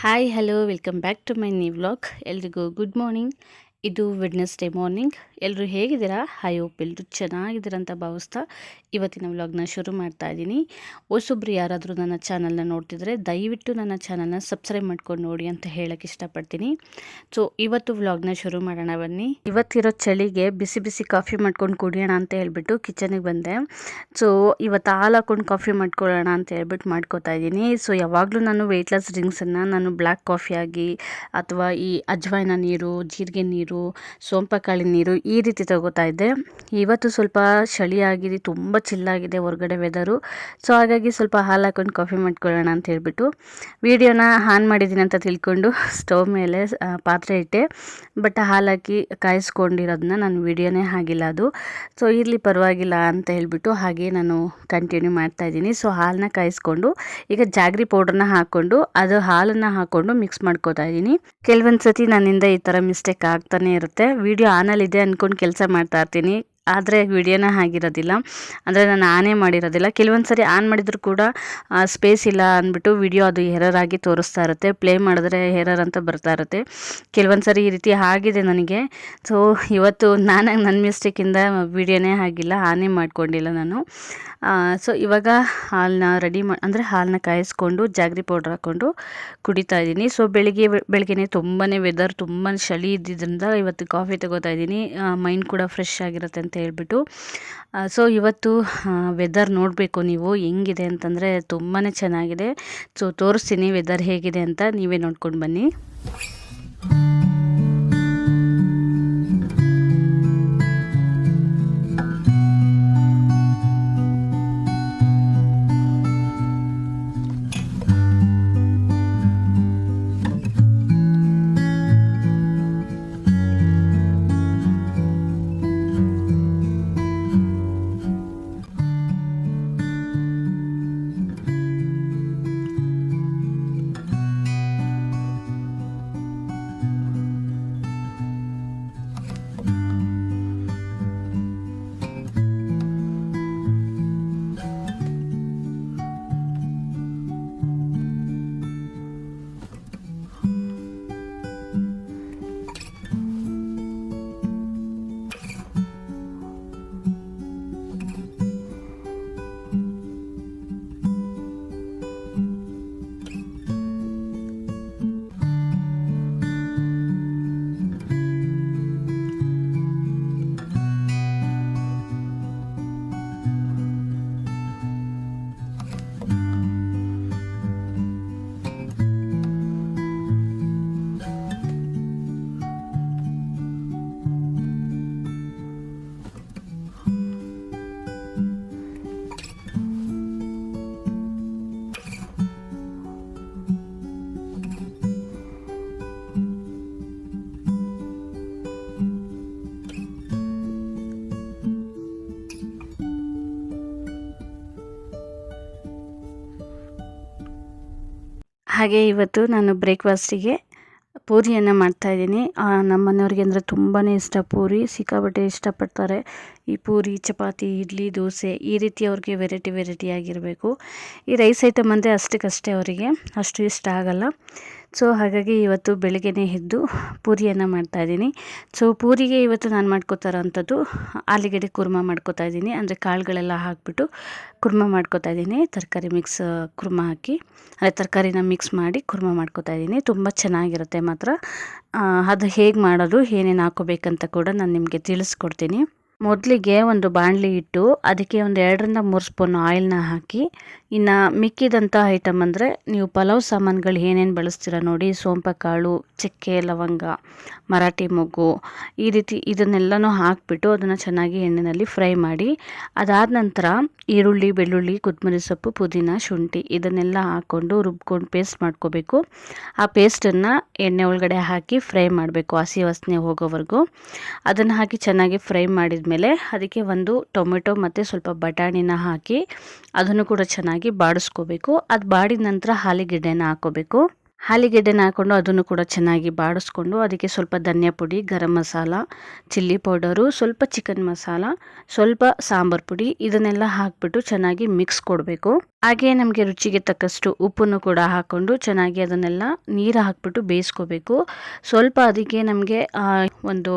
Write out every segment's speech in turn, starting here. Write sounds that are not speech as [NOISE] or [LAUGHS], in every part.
hi hello welcome back to my new vlog ಎಲ್ರಿಗೂ good morning ಇದು Wednesday morning ಎಲ್ಲರೂ ಹೇಗಿದ್ದೀರಾ? ಹೈ ಹೋಪ್ ಎಲ್ಲರೂ ಚೆನ್ನಾಗಿದ್ದೀರಾ ಅಂತ ಭಾವಿಸ್ತಾ ಇವತ್ತಿನ ವ್ಲಾಗ್ನ ಶುರು ಮಾಡ್ತಾ ಇದ್ದೀನಿ. ಹೊಸೊಬ್ರು ಯಾರಾದರೂ ನನ್ನ ಚಾನಲ್ನ ನೋಡ್ತಿದ್ರೆ ದಯವಿಟ್ಟು ನನ್ನ ಚಾನಲ್ನ ಸಬ್ಸ್ಕ್ರೈಬ್ ಮಾಡ್ಕೊಂಡು ನೋಡಿ ಅಂತ ಹೇಳೋಕ್ಕೆ ಇಷ್ಟಪಡ್ತೀನಿ. ಸೊ ಇವತ್ತು ವ್ಲಾಗ್ನ ಶುರು ಮಾಡೋಣ ಬನ್ನಿ. ಇವತ್ತಿರೋ ಚಳಿಗೆ ಬಿಸಿ ಬಿಸಿ ಕಾಫಿ ಮಾಡ್ಕೊಂಡು ಕುಡಿಯೋಣ ಅಂತ ಹೇಳ್ಬಿಟ್ಟು ಕಿಚನಿಗೆ ಬಂದೆ. ಸೊ ಇವತ್ತು ಹಾಲು ಹಾಕೊಂಡು ಕಾಫಿ ಮಾಡ್ಕೊಳ್ಳೋಣ ಅಂತ ಹೇಳ್ಬಿಟ್ಟು ಮಾಡ್ಕೋತಾ ಇದ್ದೀನಿ. ಸೊ ಯಾವಾಗಲೂ ನಾನು ವೆಯ್ಟ್ಲೆಸ್ ಡ್ರಿಂಕ್ಸನ್ನು ನಾನು ಬ್ಲ್ಯಾಕ್ ಕಾಫಿಯಾಗಿ ಅಥವಾ ಈ ಅಜ್ವಾಯಿನ ನೀರು, ಜೀರಿಗೆ ನೀರು ಸೋಂಪಕಾಳಿನ ನೀರು ಈ ರೀತಿ ತಗೋತಾ ಇದ್ದೆ. ಇವತ್ತು ಸ್ವಲ್ಪ ಚಳಿಯಾಗಿದೆ ತುಂಬ ಚಿಲ್ಲಾಗಿದೆ ಹೊರಗಡೆ ವೆದರು ಸೊ ಹಾಗಾಗಿ ಸ್ವಲ್ಪ ಹಾಲು ಹಾಕೊಂಡು ಕಾಫಿ ಮಾಡ್ಕೊಳ್ಳೋಣ ಅಂತ ಹೇಳ್ಬಿಟ್ಟು ವೀಡಿಯೋನ ಆನ್ ಮಾಡಿದ್ದೀನಿ ಅಂತ ತಿಳ್ಕೊಂಡು ಸ್ಟವ್ ಮೇಲೆ ಪಾತ್ರೆ ಇಟ್ಟೆ. ಬಟ್ ಹಾಲು ಹಾಕಿ ಕಾಯಿಸ್ಕೊಂಡಿರೋದನ್ನ ನಾನು ವೀಡಿಯೋನೇ ಆಗಿಲ್ಲ ಅದು. ಸೊ ಇರಲಿ ಪರವಾಗಿಲ್ಲ ಅಂತ ಹೇಳ್ಬಿಟ್ಟು ಹಾಗೆ ನಾನು ಕಂಟಿನ್ಯೂ ಮಾಡ್ತಾ ಇದ್ದೀನಿ. ಸೊ ಹಾಲನ್ನ ಕಾಯಿಸ್ಕೊಂಡು ಈಗ ಜಾಗ್ರಿ ಪೌಡ್ರನ್ನ ಹಾಕ್ಕೊಂಡು ಅದು ಹಾಲನ್ನು ಹಾಕ್ಕೊಂಡು ಮಿಕ್ಸ್ ಮಾಡ್ಕೋತಾ ಇದ್ದೀನಿ. ಕೆಲವೊಂದು ಸತಿ ನನ್ನಿಂದ ಈ ಥರ ಮಿಸ್ಟೇಕ್ ಆಗ್ತಾನೆ ಇರುತ್ತೆ. ವಿಡಿಯೋ ಆನಲ್ಲಿದೆ ಅಂದ್ಕೊಂಡು ಕೆಲಸ ಮಾಡ್ತಾ ಇರ್ತೀನಿ. ಆದರೆ ವಿಡಿಯೋನ ಆಗಿರೋದಿಲ್ಲ ಅಂದರೆ ನಾನು ಆನೇ ಮಾಡಿರೋದಿಲ್ಲ. ಕೆಲವೊಂದು ಸರಿ ಆನ್ ಮಾಡಿದರೂ ಕೂಡ ಸ್ಪೇಸ್ ಇಲ್ಲ ಅಂದ್ಬಿಟ್ಟು ವಿಡಿಯೋ ಅದು ಎರರ್ ಆಗಿ ತೋರಿಸ್ತಾ ಇರುತ್ತೆ. ಪ್ಲೇ ಮಾಡಿದ್ರೆ ಎರರ್ ಅಂತ ಬರ್ತಾ ಇರುತ್ತೆ. ಕೆಲವೊಂದು ಸರಿ ಈ ರೀತಿ ಆಗಿದೆ ನನಗೆ. ಸೊ ಇವತ್ತು ನಾನಾಗಿ ನನ್ನ ಮಿಸ್ಟೇಕಿಂದ ವಿಡಿಯೋನೇ ಆಗಿಲ್ಲ ಆನೇ ಮಾಡಿಕೊಂಡಿಲ್ಲ ನಾನು. ಸೊ ಇವಾಗ ಹಾಲನ್ನ ರೆಡಿ ಮಾ, ಅಂದರೆ ಹಾಲನ್ನ ಕಾಯಿಸ್ಕೊಂಡು, ಜಾಗ್ರಿ ಪೌಡ್ರ್ ಹಾಕ್ಕೊಂಡು ಕುಡಿತಾ ಇದ್ದೀನಿ. ಸೊ ಬೆಳಿಗ್ಗೆ, ಬೆಳಗ್ಗೆನೇ ತುಂಬಾ ವೆದರ್ ತುಂಬ ಚಳಿ ಇದ್ದಿದ್ದರಿಂದ ಇವತ್ತು ಕಾಫಿ ತಗೋತಾ ಇದ್ದೀನಿ. ಮೈಂಡ್ ಕೂಡ ಫ್ರೆಶ್ ಆಗಿರುತ್ತೆ ಅಂತ ಹೇಳ್ಬಿಟ್ಟು ಸೊ ಇವತ್ತು ವೆದರ್ ನೋಡಬೇಕು ನೀವು, ಹೆಂಗಿದೆ ಅಂತಂದರೆ ತುಂಬಾ ಚೆನ್ನಾಗಿದೆ. ಸೊ ತೋರಿಸ್ತೀನಿ ವೆದರ್ ಹೇಗಿದೆ ಅಂತ ನೀವೇ ನೋಡ್ಕೊಂಡು ಬನ್ನಿ. ಹಾಗೆ ಇವತ್ತು ನಾನು ಬ್ರೇಕ್ಫಾಸ್ಟಿಗೆ ಪೂರಿಯನ್ನು ಮಾಡ್ತಾಯಿದ್ದೀನಿ ನಮ್ಮ ಮನೆಯವ್ರಿಗೆ ಅಂದರೆ ತುಂಬಾ ಇಷ್ಟ ಪೂರಿ. ಸಿಕ್ಕಾಪಟ್ಟೆ ಇಷ್ಟಪಡ್ತಾರೆ. ಈ ಪೂರಿ, ಚಪಾತಿ, ಇಡ್ಲಿ, ದೋಸೆ ಈ ರೀತಿ ಅವ್ರಿಗೆ ವೆರೈಟಿ ವೆರೈಟಿ ಆಗಿರಬೇಕು. ಈ ರೈಸ್ ಐಟಮ್ ಅಂದರೆ ಅಷ್ಟಕ್ಕಷ್ಟೇ ಅವರಿಗೆ. ಅಷ್ಟು ಇಷ್ಟ ಆಗಲ್ಲ. ಸೊ ಹಾಗಾಗಿ ಇವತ್ತು ಬೆಳಗ್ಗೆನೇ ಎದ್ದು ಪೂರಿಯನ್ನು ಮಾಡ್ತಾಯಿದ್ದೀನಿ ಸೊ ಪೂರಿಗೆ ಇವತ್ತು ನಾನು ಮಾಡ್ಕೋತಾ ಇರೋವಂಥದ್ದು ಆಲೂಗಡ್ಡೆ ಕುರ್ಮ ಮಾಡ್ಕೋತಾ ಇದ್ದೀನಿ. ಅಂದರೆ ಕಾಳುಗಳೆಲ್ಲ ಹಾಕಿಬಿಟ್ಟು ಕುರ್ಮ ಮಾಡ್ಕೋತಾ ಇದ್ದೀನಿ. ತರಕಾರಿ ಮಿಕ್ಸ್ ಕುರ್ಮ ಹಾಕಿ ಅದೇ ತರಕಾರಿನ ಮಿಕ್ಸ್ ಮಾಡಿ ಕುರ್ಮ ಮಾಡ್ಕೋತಾ ಇದ್ದೀನಿ. ತುಂಬ ಚೆನ್ನಾಗಿರುತ್ತೆ ಮಾತ್ರ. ಅದು ಹೇಗೆ ಮಾಡೋದು, ಏನೇನು ಹಾಕೋಬೇಕಂತ ಕೂಡ ನಾನು ನಿಮಗೆ ತಿಳಿಸ್ಕೊಡ್ತೀನಿ. ಮೊದಲಿಗೆ ಒಂದು ಬಾಣಲಿ ಇಟ್ಟು ಅದಕ್ಕೆ ಒಂದು ಎರಡರಿಂದ ಮೂರು ಸ್ಪೂನ್ ಆಯಿಲ್ನ ಹಾಕಿ, ಇನ್ನು ಮಿಕ್ಕಿದಂಥ ಐಟಮ್ ಅಂದರೆ ನೀವು ಪಲಾವ್ ಸಾಮಾನುಗಳು ಏನೇನು ಬಳಸ್ತೀರ ನೋಡಿ, ಸೋಂಪಕಾಳು, ಚಕ್ಕೆ, ಲವಂಗ, ಮರಾಠಿ ಮೊಗ್ಗು, ಈ ರೀತಿ ಇದನ್ನೆಲ್ಲನೂ ಹಾಕಿಬಿಟ್ಟು ಅದನ್ನು ಚೆನ್ನಾಗಿ ಎಣ್ಣೆಯಲ್ಲಿ ಫ್ರೈ ಮಾಡಿ, ಅದಾದ ನಂತರ ಈರುಳ್ಳಿ, ಬೆಳ್ಳುಳ್ಳಿ ಕೊತ್ತಂಬರಿ ಸೊಪ್ಪು, ಪುದೀನ, ಶುಂಠಿ ಇದನ್ನೆಲ್ಲ ಹಾಕ್ಕೊಂಡು ರುಬ್ಕೊಂಡು ಪೇಸ್ಟ್ ಮಾಡ್ಕೋಬೇಕು. ಆ ಪೇಸ್ಟನ್ನು ಎಣ್ಣೆ ಒಳಗಡೆ ಹಾಕಿ ಫ್ರೈ ಮಾಡಬೇಕು ಹಸಿ ವಾಸನೆ ಹೋಗೋವರೆಗೂ. ಅದನ್ನು ಹಾಕಿ ಚೆನ್ನಾಗಿ ಫ್ರೈ ಮಾಡಿದ ಮೇಲೆ ಅದಕ್ಕೆ ಒಂದು ಟೊಮೆಟೊ ಮತ್ತು ಸ್ವಲ್ಪ ಬಟಾಣಿನ ಹಾಕಿ ಅದನ್ನು ಕೂಡ ಚೆನ್ನಾಗಿ ಬಾಡಿಸ್ಕೋಬೇಕು. ಅದು ಬಾಡಿದ ನಂತರ ಹಾಲಿಗೆಡ್ಡೆನ ಹಾಕೋಬೇಕು. ಹಾಲಿಗೆಡ್ಡೆನ ಹಾಕ್ಕೊಂಡು ಅದನ್ನು ಕೂಡ ಚೆನ್ನಾಗಿ ಬಾಡಿಸ್ಕೊಂಡು ಅದಕ್ಕೆ ಸ್ವಲ್ಪ ಧನಿಯಾ ಪುಡಿ, ಗರಂ ಮಸಾಲ, ಚಿಲ್ಲಿ ಪೌಡರು, ಸ್ವಲ್ಪ ಚಿಕನ್ ಮಸಾಲ, ಸ್ವಲ್ಪ ಸಾಂಬಾರು ಪುಡಿ ಇದನ್ನೆಲ್ಲ ಹಾಕ್ಬಿಟ್ಟು ಚೆನ್ನಾಗಿ ಮಿಕ್ಸ್ ಕೊಡಬೇಕು. ಹಾಗೆ ನಮಗೆ ರುಚಿಗೆ ತಕ್ಕಷ್ಟು ಉಪ್ಪನ್ನು ಕೂಡ ಹಾಕ್ಕೊಂಡು ಚೆನ್ನಾಗಿ ಅದನ್ನೆಲ್ಲ ನೀರು ಹಾಕ್ಬಿಟ್ಟು ಬೇಯಿಸ್ಕೋಬೇಕು. ಸ್ವಲ್ಪ ಅದಕ್ಕೆ ನಮಗೆ ಒಂದು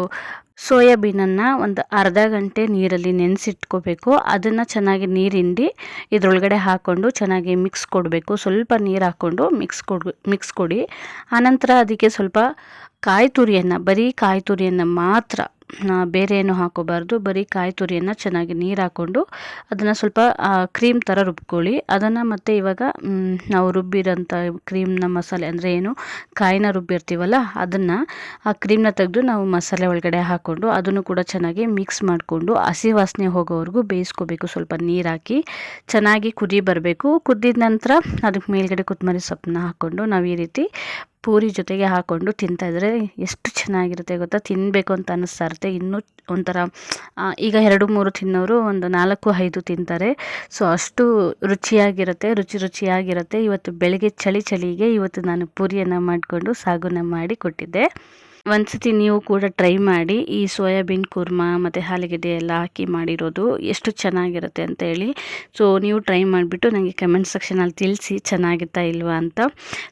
ಸೋಯಾಬೀನನ್ನು ಒಂದು ಅರ್ಧ ಗಂಟೆ ನೀರಲ್ಲಿ ನೆನೆಸಿಟ್ಕೋಬೇಕು. ಅದನ್ನು ಚೆನ್ನಾಗಿ ನೀರು ಹಿಂಡಿ ಇದರೊಳಗಡೆ ಹಾಕ್ಕೊಂಡು ಚೆನ್ನಾಗಿ ಮಿಕ್ಸ್ ಕೊಡಬೇಕು. ಸ್ವಲ್ಪ ನೀರು ಹಾಕ್ಕೊಂಡು ಮಿಕ್ಸ್ ಕೊಡ್ ಮಿಕ್ಸ್ ಕೊಡಿ. ಆನಂತರ ಅದಕ್ಕೆ ಸ್ವಲ್ಪ ಕಾಯಿ ತುರಿಯನ್ನು, ಬರೀ ಕಾಯಿ ತುರಿಯನ್ನು ಮಾತ್ರ ಬೇರೆ ಏನು ಹಾಕೋಬಾರ್ದು. ಬರೀ ಕಾಯಿ ತುರಿಯನ್ನು ಚೆನ್ನಾಗಿ ನೀರು ಹಾಕ್ಕೊಂಡು ಅದನ್ನು ಸ್ವಲ್ಪ ಕ್ರೀಮ್ ಥರ ರುಬ್ಕೊಳ್ಳಿ. ಅದನ್ನು ಮತ್ತು ಇವಾಗ ನಾವು ರುಬ್ಬಿರೋಂಥ ಕ್ರೀಮ್ನ ಮಸಾಲೆ ಅಂದರೆ ಏನು? ಕಾಯಿನ ರುಬ್ಬಿರ್ತೀವಲ್ಲ, ಅದನ್ನು ಆ ಕ್ರೀಮ್ನ ತೆಗೆದು ನಾವು ಮಸಾಲೆ ಒಳಗಡೆ ಹಾಕ್ಕೊಂಡು ಅದನ್ನು ಕೂಡ ಚೆನ್ನಾಗಿ ಮಿಕ್ಸ್ ಮಾಡಿಕೊಂಡು ಹಸಿ ವಾಸನೆ ಹೋಗೋವರೆಗೂ ಬೇಯಿಸ್ಕೋಬೇಕು. ಸ್ವಲ್ಪ ನೀರು ಹಾಕಿ ಚೆನ್ನಾಗಿ ಕುದಿ ಬರಬೇಕು. ಕುದ್ದಿದ ನಂತರ ಅದಕ್ಕೆ ಮೇಲ್ಗಡೆ ಕೊತ್ತಂಬರಿ ಸೊಪ್ಪನ್ನ ಹಾಕ್ಕೊಂಡು ನಾವು ಈ ರೀತಿ ಪೂರಿ ಜೊತೆಗೆ ಹಾಕ್ಕೊಂಡು ತಿಂತಾಯಿದ್ರೆ ಎಷ್ಟು ಚೆನ್ನಾಗಿರುತ್ತೆ ಗೊತ್ತಾ? ತಿನ್ನಬೇಕು ಅಂತ ಅನ್ನಿಸ್ತಾ ಇರುತ್ತೆ. ಇನ್ನೂ ಒಂಥರ ಈಗ ಎರಡು ಮೂರು ತಿನ್ನೋರು ಒಂದು ನಾಲ್ಕು ಐದು ತಿಂತಾರೆ. ಸೊ ಅಷ್ಟು ರುಚಿಯಾಗಿರುತ್ತೆ, ರುಚಿ ರುಚಿಯಾಗಿರುತ್ತೆ. ಇವತ್ತು ಬೆಳಗ್ಗೆ ಚಳಿ ಚಳಿಗೆ ಇವತ್ತು ನಾನು ಪೂರಿಯನ್ನು ಮಾಡಿಕೊಂಡು ಸಾಗುನ ಮಾಡಿ ಕೊಟ್ಟಿದ್ದೆ. ಒಂದ್ಸತಿ ನೀವು ಕೂಡ ಟ್ರೈ ಮಾಡಿ ಈ ಸೋಯಾಬೀನ್ ಕುರ್ಮಾ ಮತ್ತು ಹಾಲಿಗೆಡ್ಡೆ ಎಲ್ಲ ಹಾಕಿ ಮಾಡಿರೋದು ಎಷ್ಟು ಚೆನ್ನಾಗಿರುತ್ತೆ ಅಂತ ಹೇಳಿ. ಸೊ ನೀವು ಟ್ರೈ ಮಾಡಿಬಿಟ್ಟು ನನಗೆ ಕಮೆಂಟ್ ಸೆಕ್ಷನಲ್ಲಿ ತಿಳಿಸಿ ಚೆನ್ನಾಗಿತ್ತಾ ಇಲ್ವಾ ಅಂತ.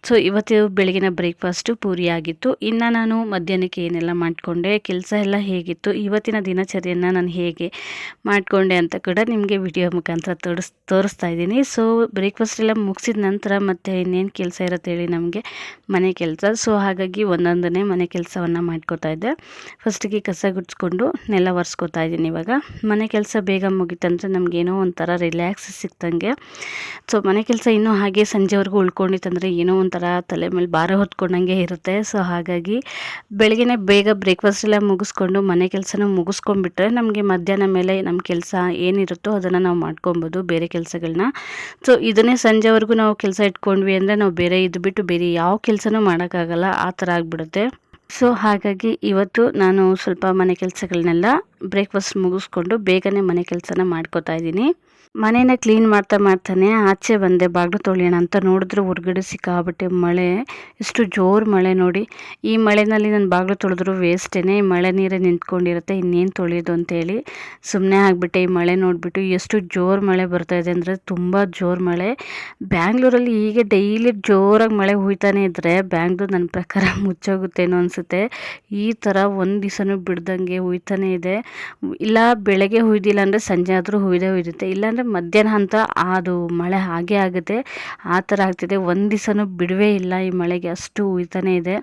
ಸೊ ಇವತ್ತು ಬೆಳಗಿನ ಬ್ರೇಕ್ಫಾಸ್ಟು ಪೂರಿ ಆಗಿತ್ತು. ಇನ್ನು ನಾನು ಮಧ್ಯಾಹ್ನಕ್ಕೆ ಏನೆಲ್ಲ ಮಾಡಿಕೊಂಡೆ, ಕೆಲಸ ಎಲ್ಲ ಹೇಗಿತ್ತು, ಇವತ್ತಿನ ದಿನಚರಿಯನ್ನು ನಾನು ಹೇಗೆ ಮಾಡಿಕೊಂಡೆ ಅಂತ ಕೂಡ ನಿಮಗೆ ವಿಡಿಯೋ ಮುಖಾಂತರ ತೋರಿಸ್, ತೋರಿಸ್ತಾ ಇದ್ದೀನಿ. ಸೊ ಬ್ರೇಕ್ಫಾಸ್ಟ್ ಎಲ್ಲ ಮುಗಿಸಿದ ನಂತರ ಮತ್ತು ಇನ್ನೇನು ಕೆಲಸ ಇರುತ್ತೆ ಹೇಳಿ ನಮಗೆ ಮನೆ ಕೆಲಸ. ಸೊ ಹಾಗಾಗಿ ಒಂದೊಂದನೇ ಮನೆ ಕೆಲಸ ಕೆಲಸವನ್ನು ಮಾಡ್ಕೋತಾ ಇದ್ದೆ. ಫಸ್ಟಿಗೆ ಕಸ ಗುಡ್ಸ್ಕೊಂಡು ನೆಲ ಒರೆಸ್ಕೋತಾ ಇದ್ದೀನಿ ಇವಾಗ. ಮನೆ ಕೆಲಸ ಬೇಗ ಮುಗಿತಂದರೆ ನಮಗೇನೋ ಒಂಥರ ರಿಲ್ಯಾಕ್ಸ್ ಸಿಕ್ತಂಗೆ. ಸೊ ಮನೆ ಕೆಲಸ ಇನ್ನೂ ಹಾಗೆ ಸಂಜೆವರೆಗೂ ಉಳ್ಕೊಂಡಿತ್ತಂದರೆ ಏನೋ ಒಂಥರ ತಲೆ ಮೇಲೆ ಭಾರ ಹೊತ್ಕೊಂಡಂಗೆ ಇರುತ್ತೆ. ಸೊ ಹಾಗಾಗಿ ಬೆಳಗ್ಗೆ ಬೇಗ ಬ್ರೇಕ್ಫಾಸ್ಟ್ ಎಲ್ಲ ಮುಗಿಸ್ಕೊಂಡು ಮನೆ ಕೆಲಸನೂ ಮುಗಿಸ್ಕೊಂಡ್ಬಿಟ್ರೆ ನಮಗೆ ಮಧ್ಯಾಹ್ನ ಮೇಲೆ ನಮ್ಮ ಕೆಲಸ ಏನಿರುತ್ತೋ ಅದನ್ನು ನಾವು ಮಾಡ್ಕೊಬೋದು ಬೇರೆ ಕೆಲಸಗಳನ್ನ ಸೊ ಇದನ್ನೇ ಸಂಜೆವರೆಗೂ ನಾವು ಕೆಲಸ ಇಟ್ಕೊಂಡ್ವಿ ಅಂದರೆ ನಾವು ಬೇರೆ ಇದು ಬಿಟ್ಟು ಬೇರೆ ಯಾವ ಕೆಲಸನೂ ಮಾಡೋಕ್ಕಾಗಲ್ಲ. ಆ ಥರ ಆಗಿಬಿಡುತ್ತೆ. ಸೊ ಹಾಗಾಗಿ ಇವತ್ತು ನಾನು ಸ್ವಲ್ಪ ಮನೆ ಕೆಲಸಗಳನ್ನೆಲ್ಲ ಬ್ರೇಕ್ಫಾಸ್ಟ್ ಮುಗಿಸ್ಕೊಂಡು ಬೇಗನೆ ಮನೆ ಕೆಲಸನ ಮಾಡ್ಕೋತಾ ಇದ್ದೀನಿ. ಮನೇನ ಕ್ಲೀನ್ ಮಾಡ್ತಾ ಮಾಡ್ತಾನೆ, ಆಚೆ ಬಂದೆ, ಬಾಗಿಲು ತೊಳೆಯೋಣ ಅಂತ ನೋಡಿದ್ರೆ, ಹೊರಗಡೆ ಸಿಕ್ಕಾಬಿಟ್ಟೆ ಮಳೆ ಎಷ್ಟು ಜೋರು ಮಳೆ ನೋಡಿ. ಈ ಮಳೆನಲ್ಲಿ ನಾನು ಬಾಗಿಲು ತೊಳೆದ್ರು ವೇಸ್ಟೇ ಮಳೆ ನೀರೇ ನಿಂತ್ಕೊಂಡಿರುತ್ತೆ, ಇನ್ನೇನು ತೊಳೆಯೋದು ಅಂತೇಳಿ ಸುಮ್ಮನೆ ಆಗಿಬಿಟ್ಟೆ. ಈ ಮಳೆ ನೋಡಿಬಿಟ್ಟು ಎಷ್ಟು ಜೋರು ಮಳೆ ಬರ್ತಾ ಇದೆ ಅಂದರೆ ತುಂಬ ಜೋರು ಮಳೆ. ಬ್ಯಾಂಗ್ಳೂರಲ್ಲಿ ಹೀಗೆ ಡೈಲಿ ಜೋರಾಗಿ ಮಳೆ ಹುಯ್ತಾನೆ ಇದ್ದರೆ ಬ್ಯಾಂಗ್ಳೂರ್ ನನ್ನ ಪ್ರಕಾರ [LAUGHS] ಮುಚ್ಚೋಗುತ್ತೇನೋ ಅನಿಸುತ್ತೆ. ಈ ಥರ ಒಂದು ದಿವಸನೂ ಬಿಡ್ದಂಗೆ ಹುಯ್ತಾನೆ ಇದೆ. ಇಲ್ಲ ಬೆಳಗ್ಗೆ ಹುಯ್ದಿಲ್ಲ ಅಂದರೆ ಸಂಜೆ ಆದರೂ ಹುಯ್ದೇ ಹುಯ್ಯುತ್ತೆ ಇಲ್ಲಾಂದರೆ ಮಧ್ಯಾಹ್ನ ಅಂತ ಅದು ಮಳೆ ಹಾಗೆ ಆಗುತ್ತೆ. ಆ ಥರ ಆಗ್ತಿದೆ. ಒಂದು ದಿವಸನೂ ಬಿಡುವೇ ಇಲ್ಲ ಈ ಮಳೆಗೆ. ಅಷ್ಟು ಉಯ್ತಾನೇ ಇದೆ.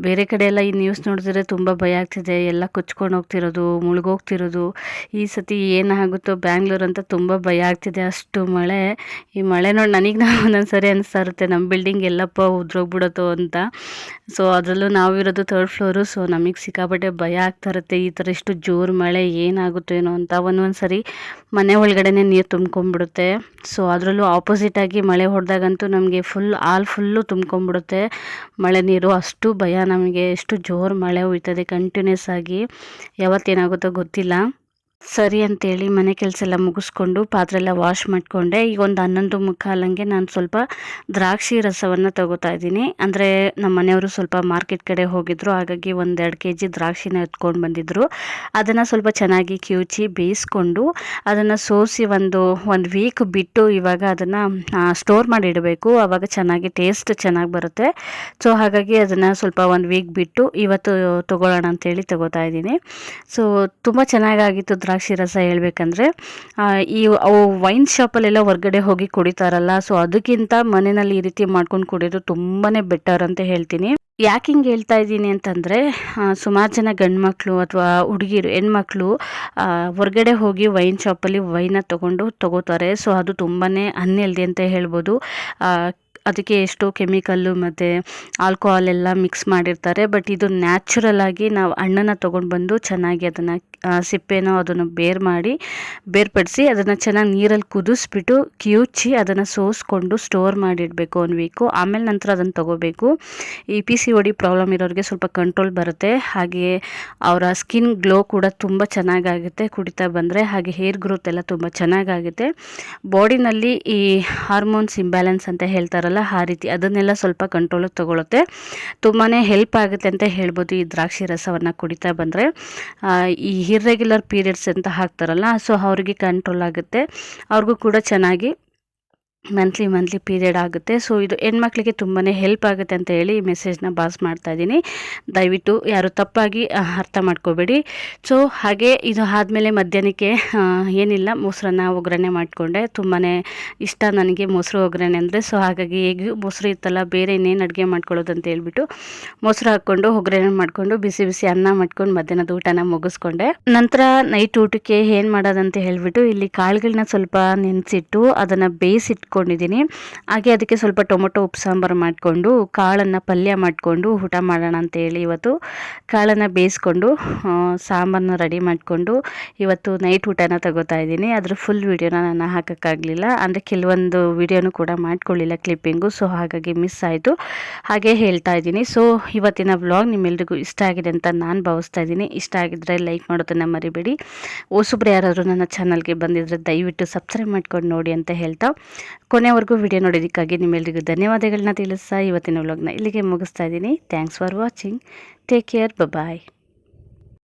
ಬೇರೆ ಕಡೆ ಎಲ್ಲ ಈ ನ್ಯೂಸ್ ನೋಡಿದ್ರೆ ತುಂಬ ಭಯ ಆಗ್ತಿದೆ. ಎಲ್ಲ ಕೊಚ್ಕೊಂಡು ಹೋಗ್ತಿರೋದು, ಮುಳುಗೋಗ್ತಿರೋದು. ಈ ಸತಿ ಏನಾಗುತ್ತೋ ಬ್ಯಾಂಗ್ಳೂರ್ ಅಂತ ತುಂಬ ಭಯ ಆಗ್ತಿದೆ. ಅಷ್ಟು ಮಳೆ. ಈ ಮಳೆ ನೋಡಿ ನನಗೆ ನಾವು ಒಂದೊಂದು ಸರಿ ಅನಿಸ್ತಾ ಇರುತ್ತೆ ನಮ್ಮ ಬಿಲ್ಡಿಂಗ್ ಎಲ್ಲಪ್ಪ ಉದ್ರೋಗ್ಬಿಡತ್ತೋ ಅಂತ. ಸೊ ಅದರಲ್ಲೂ ನಾವಿರೋದು ಥರ್ಡ್ ಫ್ಲೋರು ಸೊ ನಮಗೆ ಸಿಕ್ಕಾಪಟ್ಟೆ ಭಯ ಆಗ್ತಾ ಇರುತ್ತೆ. ಈ ಥರ ಇಷ್ಟು ಜೋರು ಮಳೆ ಏನಾಗುತ್ತೋ ಏನೋ ಅಂತ. ಒಂದೊಂದು ಸರಿ ಮನೆ ಒಳಗಡೆನೇ ನೀರು ತುಂಬ್ಕೊಂಡ್ಬಿಡುತ್ತೆ. ಸೊ ಅದರಲ್ಲೂ ಆಪೋಸಿಟಾಗಿ ಮಳೆ ಹೊಡೆದಾಗಂತೂ ನಮಗೆ ಫುಲ್ ಆಲ್ ಫುಲ್ಲು ತುಂಬ್ಕೊಂಡ್ಬಿಡುತ್ತೆ. ಮಳೆ ನೀರು ಅಷ್ಟು ಭಯ ನಮಗೆ, ಎಷ್ಟು ಜೋರು ಮಳೆ ಹುಯ್ತದೆ ಕಂಟಿನ್ಯೂಸ್ ಆಗಿ. ಯಾವತ್ತೇನಾಗುತ್ತೋ ಗೊತ್ತಿಲ್ಲ. ಸರಿ ಅಂತೇಳಿ ಮನೆ ಕೆಲಸ ಎಲ್ಲ ಮುಗಿಸ್ಕೊಂಡು ಪಾತ್ರೆ ಎಲ್ಲ ವಾಶ್ ಮಾಡಿಕೊಂಡೆ. ಈಗ ಒಂದು ಹನ್ನೊಂದು ಮುಕ್ಕಾಲಂಗೆ ನಾನು ಸ್ವಲ್ಪ ದ್ರಾಕ್ಷಿ ರಸವನ್ನು ತಗೋತಾ ಇದ್ದೀನಿ. ಅಂದರೆ ನಮ್ಮ ಮನೆಯವರು ಸ್ವಲ್ಪ ಮಾರ್ಕೆಟ್ ಕಡೆ ಹೋಗಿದ್ರು. ಹಾಗಾಗಿ ಒಂದೆರಡು ಕೆ ಜಿ ದ್ರಾಕ್ಷಿನ ಎತ್ಕೊಂಡು ಬಂದಿದ್ದರು ಅದನ್ನು ಸ್ವಲ್ಪ ಚೆನ್ನಾಗಿ ಕಿವುಚಿ, ಬೇಯಿಸ್ಕೊಂಡು ಅದನ್ನು ಸೋಸಿ ಒಂದು ಒಂದು ವೀಕ್ ಬಿಟ್ಟು ಇವಾಗ ಅದನ್ನು ಸ್ಟೋರ್ ಮಾಡಿ ಇಡಬೇಕು. ಆವಾಗ ಚೆನ್ನಾಗಿ ಟೇಸ್ಟ್ ಚೆನ್ನಾಗಿ ಬರುತ್ತೆ. ಸೊ ಹಾಗಾಗಿ ಅದನ್ನು ಸ್ವಲ್ಪ ಒಂದು ವೀಕ್ ಬಿಟ್ಟು ಇವತ್ತು ತೊಗೊಳ್ಳೋಣ ಅಂತೇಳಿ ತಗೋತಾ ಇದ್ದೀನಿ. ಸೊ ತುಂಬ ಚೆನ್ನಾಗಾಗಿತ್ತು ದ್ರಾಕ್ಷಿ ರಸ ಹೇಳ್ಬೇಕಂದ್ರೆ ಈ ಅವು ವೈನ್ ಶಾಪಲ್ಲೆಲ್ಲ ಹೊರಗಡೆ ಹೋಗಿ ಕುಡಿತಾರಲ್ಲ ಸೊ ಅದಕ್ಕಿಂತ ಮನೆಯಲ್ಲಿ ಈ ರೀತಿ ಮಾಡ್ಕೊಂಡು ಕುಡಿಯೋದು ತುಂಬಾ ಬೆಟರ್ ಅಂತ ಹೇಳ್ತೀನಿ. ಯಾಕೆ ಹಿಂಗೆ ಹೇಳ್ತಾ ಇದ್ದೀನಿ ಅಂತಂದರೆ ಸುಮಾರು ಜನ ಗಂಡ್ಮಕ್ಳು ಅಥವಾ ಹುಡುಗಿರು, ಹೆಣ್ಮಕ್ಳು ಹೊರಗಡೆ ಹೋಗಿ ವೈನ್ ಶಾಪಲ್ಲಿ ವೈನ ತೊಗೊಂಡು ತೊಗೋತಾರೆ. ಸೊ ಅದು ತುಂಬಾ ಅನ್ಹೆಲ್ದಿ ಅಂತ ಹೇಳ್ಬೋದು. ಅದಕ್ಕೆ ಎಷ್ಟೋ ಕೆಮಿಕಲ್ಲು ಮತ್ತು ಆಲ್ಕೋಹಾಲ್ ಎಲ್ಲ ಮಿಕ್ಸ್ ಮಾಡಿರ್ತಾರೆ. ಬಟ್ ಇದು ನ್ಯಾಚುರಲ್ ಆಗಿ ನಾವು ಹಣ್ಣನ್ನು ತೊಗೊಂಡು ಬಂದು ಚೆನ್ನಾಗಿ ಅದನ್ನು ಸಿಪ್ಪೆನೋ ಅದನ್ನು ಬೇರ್ ಮಾಡಿ ಬೇರ್ಪಡಿಸಿ ಅದನ್ನು ಚೆನ್ನಾಗಿ ನೀರಲ್ಲಿ ಕುದಿಸ್ಬಿಟ್ಟು ಕಿವುಚಿ ಅದನ್ನು ಸೋಸ್ಕೊಂಡು ಸ್ಟೋರ್ ಮಾಡಿಡಬೇಕು ಒಂದು ವೀಕು ಆಮೇಲೆ ನಂತರ ಅದನ್ನು ತೊಗೋಬೇಕು. ಈ ಪಿ ಸಿ ಒಡಿ ಪ್ರಾಬ್ಲಮ್ ಇರೋರಿಗೆ ಸ್ವಲ್ಪ ಕಂಟ್ರೋಲ್ ಬರುತ್ತೆ. ಹಾಗೆಯೇ ಅವರ ಸ್ಕಿನ್ ಗ್ಲೋ ಕೂಡ ತುಂಬ ಚೆನ್ನಾಗಾಗುತ್ತೆ. ಕುಡಿತಾ ಬಂದರೆ ಹಾಗೆ ಹೇರ್ ಗ್ರೋತ್ ಎಲ್ಲ ತುಂಬ ಚೆನ್ನಾಗಾಗುತ್ತೆ. ಬಾಡಿನಲ್ಲಿ ಈ ಹಾರ್ಮೋನ್ಸ್ ಇಂಬ್ಯಾಲೆನ್ಸ್ ಅಂತ ಹೇಳ್ತಾರಲ್ಲ, ಆ ರೀತಿ ಅದನ್ನೆಲ್ಲ ಸ್ವಲ್ಪ ಕಂಟ್ರೋಲಿಗೆ ತೊಗೊಳುತ್ತೆ. ತುಂಬಾ ಹೆಲ್ಪ್ ಆಗುತ್ತೆ ಅಂತ ಹೇಳ್ಬೋದು ಈ ದ್ರಾಕ್ಷಿ ರಸವನ್ನು ಕುಡಿತಾ ಬಂದರೆ. ಈ ಇರ್ರೆಗ್ಯುಲರ್ ಪೀರಿಯಡ್ಸ್ ಅಂತ ಹಾಕ್ತಾರಲ್ಲ ಸೊ ಅವ್ರಿಗೆ ಕಂಟ್ರೋಲ್ ಆಗುತ್ತೆ. ಅವ್ರಿಗೂ ಕೂಡ ಚೆನ್ನಾಗಿ ಮಂತ್ಲಿ ಮಂತ್ಲಿ ಪೀರಿಯಡ್ ಆಗುತ್ತೆ. ಸೊ ಇದು ಹೆಣ್ಮಕ್ಳಿಗೆ ತುಂಬಾ ಹೆಲ್ಪ್ ಆಗುತ್ತೆ ಅಂತ ಹೇಳಿ ಈ ಮೆಸೇಜ್ನ ಬಾಸ್ ಮಾಡ್ತಾ ಇದ್ದೀನಿ. ದಯವಿಟ್ಟು ಯಾರು ತಪ್ಪಾಗಿ ಅರ್ಥ ಮಾಡ್ಕೋಬೇಡಿ. ಸೊ ಹಾಗೆ ಇದು ಆದಮೇಲೆ ಮಧ್ಯಾಹ್ನಕ್ಕೆ ಏನಿಲ್ಲ, ಮೊಸರನ್ನ ಒಗ್ಗರಣೆ ಮಾಡಿಕೊಂಡೆ. ತುಂಬಾ ಇಷ್ಟ ನನಗೆ ಮೊಸರು ಒಗ್ಗರಣೆ ಅಂದರೆ. ಸೊ ಹಾಗಾಗಿ ಹೇಗೆ ಮೊಸರು ಇತ್ತಲ್ಲ, ಬೇರೆ ಇನ್ನೇನು ಅಡುಗೆ ಮಾಡ್ಕೊಳ್ಳೋದು ಅಂತ ಹೇಳ್ಬಿಟ್ಟು ಮೊಸರು ಹಾಕ್ಕೊಂಡು ಒಗ್ಗರಣೆ ಮಾಡಿಕೊಂಡು ಬಿಸಿ ಬಿಸಿ ಅನ್ನ ಮಾಡ್ಕೊಂಡು ಮಧ್ಯಾಹ್ನದ ಊಟನ ಮುಗಿಸ್ಕೊಂಡೆ. ನಂತರ ನೈಟ್ ಊಟಕ್ಕೆ ಏನು ಮಾಡೋದಂತ ಹೇಳಿಬಿಟ್ಟು ಇಲ್ಲಿ ಕಾಳುಗಳನ್ನ ಸ್ವಲ್ಪ ನೆನೆಸಿಟ್ಟು ಅದನ್ನು ಬೇಯಿಸಿಟ್ಟು ಇಟ್ಕೊಂಡಿದ್ದೀನಿ ಹಾಗೆ ಅದಕ್ಕೆ ಸ್ವಲ್ಪ ಟೊಮೊಟೊ, ಉಪ್ಪು, ಸಾಂಬಾರು ಮಾಡಿಕೊಂಡು, ಕಾಳನ್ನು ಪಲ್ಯ ಮಾಡಿಕೊಂಡು ಊಟ ಮಾಡೋಣ ಅಂತೇಳಿ ಇವತ್ತು. ಕಾಳನ್ನು ಬೇಯಿಸ್ಕೊಂಡು ಸಾಂಬಾರನ್ನ ರೆಡಿ ಮಾಡಿಕೊಂಡು ಇವತ್ತು ನೈಟ್ ಊಟನ ತಗೋತಾ ಇದ್ದೀನಿ. ಅದ್ರ ಫುಲ್ ವೀಡಿಯೋನ ನಾನು ಹಾಕೋಕ್ಕಾಗಲಿಲ್ಲ. ಅಂದರೆ ಕೆಲವೊಂದು ವೀಡಿಯೋನು ಕೂಡ ಮಾಡ್ಕೊಳ್ಳಿಲ್ಲ ಕ್ಲಿಪ್ಪಿಂಗು ಸೊ ಹಾಗಾಗಿ ಮಿಸ್ ಆಯಿತು. ಹಾಗೆ ಹೇಳ್ತಾ ಇದ್ದೀನಿ. ಸೊ ಇವತ್ತಿನ ವ್ಲಾಗ್ ನಿಮ್ಮೆಲ್ರಿಗೂ ಇಷ್ಟ ಆಗಿದೆ ಅಂತ ನಾನು ಭಾವಿಸ್ತಾ ಇದ್ದೀನಿ. ಇಷ್ಟ ಆಗಿದ್ದರೆ ಲೈಕ್ ಮಾಡೋದನ್ನು ಮರಿಬೇಡಿ. ಹೊಸಬ್ರು ಯಾರಾದರೂ ನನ್ನ ಚಾನಲ್ಗೆ ಬಂದಿದ್ದರೆ ದಯವಿಟ್ಟು ಸಬ್ಸ್ಕ್ರೈಬ್ ಮಾಡ್ಕೊಂಡು ನೋಡಿ ಅಂತ ಹೇಳ್ತಾ. ಕೊನೆವರೆಗೂ ವಿಡಿಯೋ ನೋಡೋದಕ್ಕಾಗಿ ನಿಮ್ಮೆಲ್ಲರಿಗೂ ಧನ್ಯವಾದಗಳನ್ನ ತಿಳಿಸ್ತಾ ಇವತ್ತಿನ ವ್ಲಾಗ್ನ ಇಲ್ಲಿಗೆ ಮುಗಿಸ್ತಾ ಇದ್ದೀನಿ. Thanks for watching take care bye